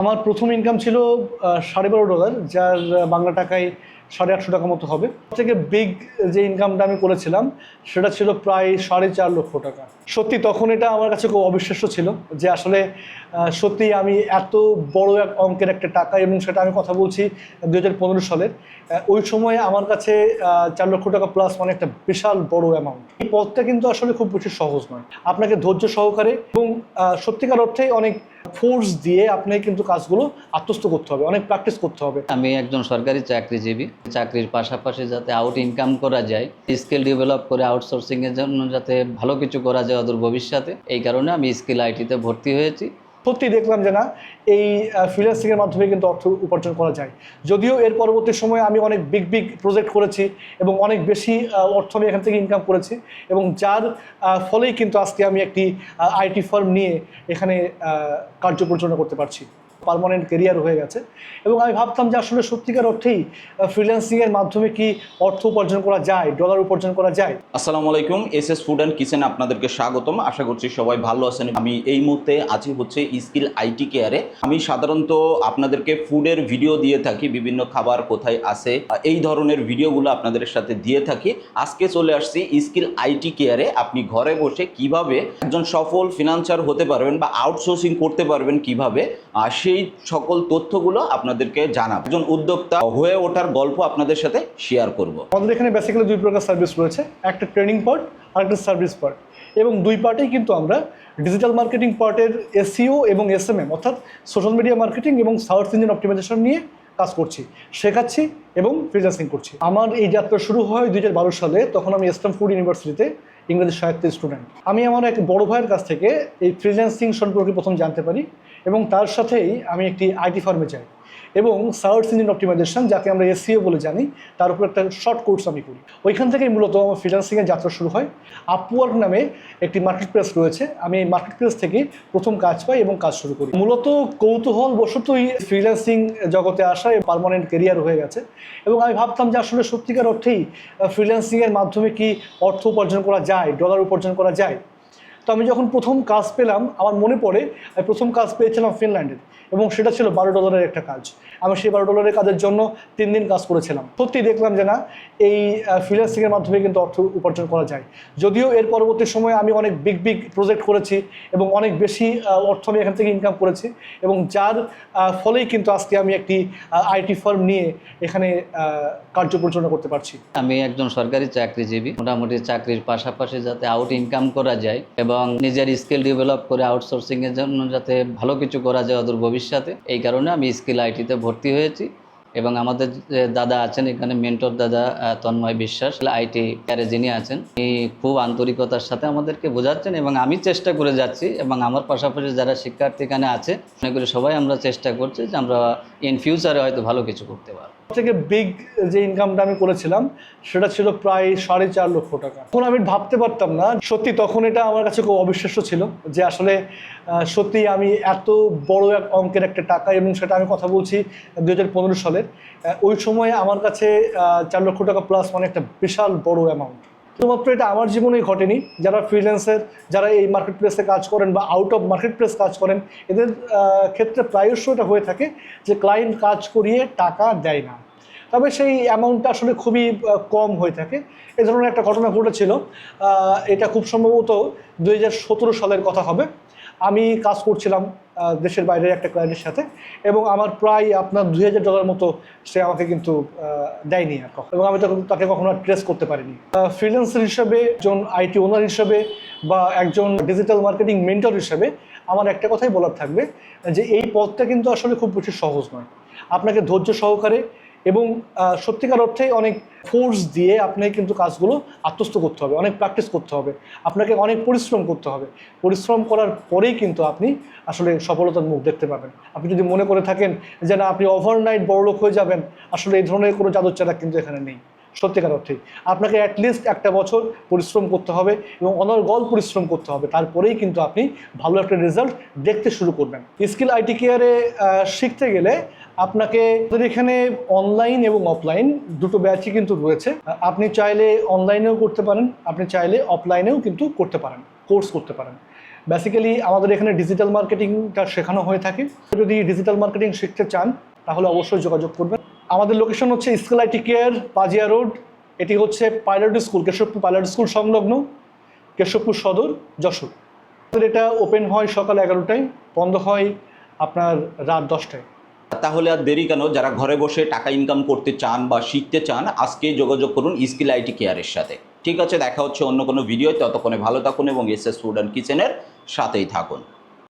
আমার প্রথম ইনকাম ছিল সাড়ে বারো ডলার যার বাংলা টাকায় সাড়ে আটশো টাকা মতো হবে। থেকে বিগ যে ইনকামটা আমি করেছিলাম, সেটা ছিল প্রায় সাড়ে চার লক্ষ টাকা। সত্যি তখন এটা আমার কাছে খুব অবিশ্বাস্য ছিল যে আসলে সত্যি আমি এত বড় এক অঙ্কের একটা টাকা এবং সেটা আমি কথা বলছি দু হাজার পনেরো সালের। ওই সময়ে আমার কাছে চার লক্ষ টাকা প্লাস মানে একটা বিশাল বড় অ্যামাউন্ট এই পথটা কিন্তু আসলে খুব বেশি সহজ নয়। আপনাকে ধৈর্য সহকারে এবং সত্যিকার অর্থে অনেক ফোর্স দিয়ে আপনাকে কিন্তু কাজগুলো আত্মস্থ করতে হবে, অনেক প্র্যাকটিস করতে হবে। আমি একজন সরকারি চাকরিজীবী, চাকরির পাশাপাশি যাতে আউট ইনকাম করা যায় স্কিল ডেভেলপ করে আউটসোর্সিংয়ের জন্য যাতে ভালো কিছু করা যায় অদূর ভবিষ্যতে, এই কারণে আমি স্কিল আইটিতে ভর্তি হয়েছি। সত্যি দেখলাম যে না, এই ফ্রিল্যান্সিংয়ের মাধ্যমে কিন্তু অর্থ উপার্জন করা যায়। যদিও এর পরবর্তী সময়ে আমি অনেক বিগ বিগ প্রজেক্ট করেছি এবং অনেক বেশি অর্থ আমি এখান থেকে ইনকাম করেছি এবং যার ফলেই কিন্তু আজকে আমি একটি আইটি ফার্ম নিয়ে এখানে কার্য পরিচালনা করতে পারছি। পার্মানেন্ট কেরিয়ার হয়ে গেছে। এবং আমি ভাবতাম যে আসলে সত্যিকার অর্থেই ফ্রিল্যান্সিংয়ের মাধ্যমে কি অর্থ উপার্জন করা যায় ডলার উপার্জন করা যায়? আসসালামু আলাইকুম S S food and kitchen আপনাদেরকে স্বাগতম। আশা করছি সবাই ভালো আছেন। আমি এই মুহূর্তে আছি হচ্ছে স্কিল আইটি কেয়ারে আমি সাধারণত আপনাদেরকে ফুডের ভিডিও দিয়ে থাকি, বিভিন্ন খাবার কোথায় আসে এই ধরনের ভিডিওগুলো আপনাদের সাথে দিয়ে থাকি। আজকে চলে আসছি স্কিল আইটি কেয়ারে আপনি ঘরে বসে কীভাবে একজন সফল ফিনান্সার হতে পারবেন বা আউটসোর্সিং করতে পারবেন কীভাবে আর সেই সকল তথ্যগুলো আপনাদেরকে জানাব। একজন উদ্যোক্তা হয়ে ওঠার গল্প আপনাদের সাথে শেয়ার করব। আমাদের এখানে বেসিক্যালি দুই প্রকার সার্ভিস রয়েছে, একটা ট্রেনিং পার্ট আর একটা সার্ভিস পার্ট এবং দুই পার্টেই কিন্তু আমরা ডিজিটাল মার্কেটিং পার্টের এসিও এবং এসএমএম অর্থাৎ সোশ্যাল মিডিয়া মার্কেটিং এবং সার্চ ইঞ্জিন অপটিমাইজেশন নিয়ে কাজ করছি, শেখাচ্ছি এবং ফ্রিল্যান্সিং করছি। আমার এই যাত্রা শুরু হয় দুই হাজার বারো সালে, তখন আমি ফুড ইউনিভার্সিটিতে ইংরেজি সাহিত্যের স্টুডেন্ট আমি আমার এক বড় ভাইয়ের কাছ থেকে এই ফ্রিল্যান্সিং সম্পর্কে প্রথম জানতে পারি। এবং তার সাথেই আমি একটি আইটি ফার্মে যাই। এবং সার্চ ইঞ্জিন অপটিমাইজেশন, যাকে আমরা এসিও বলে জানি, তার উপর একটা শর্ট কোর্স আমি করি। ওইখান থেকেই মূলত আমার ফ্রিল্যান্সিংয়ের যাত্রা শুরু হয়। আপওয়ার্ক নামে একটি মার্কেট প্লেস রয়েছে। আমি এই মার্কেট প্লেস থেকে প্রথম কাজ পাই এবং কাজ শুরু করি। মূলত কৌতূহল বশতই ফ্রিল্যান্সিং জগতে আসা পারমানেন্ট কেরিয়ার হয়ে গেছে। এবং আমি ভাবতাম যে আসলে সত্যিকার অর্থেই ফ্রিল্যান্সিংয়ের মাধ্যমে কি অর্থ উপার্জন করা যায় ডলার উপার্জন করা যায়? তো আমি যখন প্রথম কাজ পেলাম, আমার মনে পড়ে, আমি প্রথম কাজ পেয়েছিলাম ফিনল্যান্ডের এবং সেটা ছিল বারো ডলারের একটা কাজ। আমি সেই বারো ডলারের কাজের জন্য তিন দিন কাজ করেছিলাম। সত্যি দেখলাম যে না, এই ফ্রিল্যান্সিংয়ের মাধ্যমে কিন্তু অর্থ উপার্জন করা যায়। যদিও এর পরবর্তী সময়ে আমি অনেক বিগ বিগ প্রজেক্ট করেছি এবং অনেক বেশি অর্থ আমি এখান থেকে ইনকাম করেছি এবং যার ফলেই কিন্তু আজকে আমি একটি আইটি ফার্ম নিয়ে এখানে কার্য পরিচালনা করতে পারছি। আমি একজন সরকারি চাকরিজীবী। মোটামুটি চাকরির পাশাপাশি যাতে আউট ইনকাম করা যায় এবং নিজের স্কিল ডেভেলপ করে আউটসোর্সিংয়ের জন্য যাতে ভালো কিছু করা যায় অদূর ভবিষ্যতে, এই কারণে আমি স্কিল আইটিতে ভর্তি হয়েছি। এবং আমাদের যে দাদা আছেন, এখানে মেন্টর দাদা তন্ময় বিশ্বাস, আইটি ক্যারে যিনি আছেন, তিনি খুব আন্তরিকতার সাথে আমাদেরকে বোঝাচ্ছেন এবং আমি চেষ্টা করে যাচ্ছি এবং আমার পাশাপাশি যারা শিক্ষার্থী এখানে আছে, মনে করি সবাই আমরা চেষ্টা করছি যে আমরা ইন ফিউচারে হয়তো ভালো কিছু করতে পারব। থেকে বিগ যে ইনকামটা আমি করেছিলাম, সেটা ছিল প্রায় সাড়ে চার লক্ষ টাকা। তখন আমি ভাবতে পারতাম না, সত্যি তখন এটা আমার কাছে খুব অবিশ্বাস্য ছিল যে আসলে সত্যি আমি এত বড় এক অঙ্কের একটা টাকা এবং সেটা আমি কথা বলছি দু পনেরো সালের ওই সময়ে আমার কাছে চার লক্ষ টাকা প্লাস মানে একটা বিশাল বড় অ্যামাউন্ট শুধুমাত্র এটা আমার জীবনেই ঘটেনি। যারা ফ্রিল্যান্সের যারা এই মার্কেট প্লেসে কাজ করেন বা আউট অফ মার্কেট প্লেস কাজ করেন, এদের ক্ষেত্রে প্রায়শ এটা হয়ে থাকে যে ক্লায়েন্ট কাজ করিয়ে টাকা দেয় না। তবে সেই অ্যামাউন্টটা আসলে খুবই কম হয়ে থাকে। এ ধরনের একটা ঘটনা ঘটেছিল। এটা খুব সম্ভবত দুই হাজার সতেরো সালের কথা হবে। আমি কাজ করছিলাম দেশের বাইরের একটা ক্লায়েন্টের সাথে এবং আমার প্রায় আপনার দুই হাজার ডলার মতো সে আমাকে কিন্তু দেয়নি আর কখনো। এবং আমি তখন তাকে কখনো আর ট্রেস করতে পারিনি। ফ্রিল্যান্সার হিসাবে, একজন আইটি ওনার হিসাবে বা একজন ডিজিটাল মার্কেটিং মেন্টর হিসাবে আমার একটা কথাই বলার থাকবে যে, এই পথটা কিন্তু আসলে খুব বেশি সহজ নয়। আপনাকে ধৈর্য সহকারে এবং সত্যিকার অর্থে অনেক ফোর্স দিয়ে আপনাকে কিন্তু কাজগুলো আত্মস্থ করতে হবে, অনেক প্র্যাকটিস করতে হবে, আপনাকে অনেক পরিশ্রম করতে হবে। পরিশ্রম করার পরেই কিন্তু আপনি আসলে সফলতার মুখ দেখতে পাবেন। আপনি যদি মনে করে থাকেন যে না, আপনি ওভারনাইট বড়লোক হয়ে যাবেন, আসলে এই ধরনের কোনো জাদুর চারা কিন্তু এখানে নেই। সত্যিকার অর্থে আপনাকে অ্যাটলিস্ট একটা বছর পরিশ্রম করতে হবে এবং অনর্গল পরিশ্রম করতে হবে। তারপরেই কিন্তু আপনি ভালো একটা রেজাল্ট দেখতে শুরু করবেন। স্কিল আইটি কেয়ারে শিখতে গেলে আপনাকে এখানে অনলাইন এবং অফলাইন দুটো ব্যাচই কিন্তু রয়েছে। আপনি চাইলে অনলাইনেও করতে পারেন, আপনি চাইলে অফলাইনেও কিন্তু করতে পারেন কোর্স করতে পারেন। বেসিক্যালি আমাদের এখানে ডিজিটাল মার্কেটিংটা শেখানো হয়ে থাকে। যদি ডিজিটাল মার্কেটিং শিখতে চান, তাহলে অবশ্যই যোগাযোগ করবেন। আমাদের লোকেশন হচ্ছে school IT care Pajia road এটি হচ্ছে pilot school Keshabpur pilot school সংলগ্ন, কেশবপুর সদর, যশোর। এটা ওপেন হয় সকাল এগারোটায়, বন্ধ হয় আপনার রাত দশটায়। তাহলে আর দেরি কেন? যারা ঘরে বসে টাকা ইনকাম করতে চান বা শিখতে চান, আজকে যোগাযোগ করুন স্কিল আইটি কেয়ারের সাথে। ঠিক আছে, দেখা হচ্ছে অন্য কোনো ভিডিও ততক্ষণে ভালো থাকুন এবং এস এস ফুড অ্যান্ড কিচেনের সাথেই থাকুন।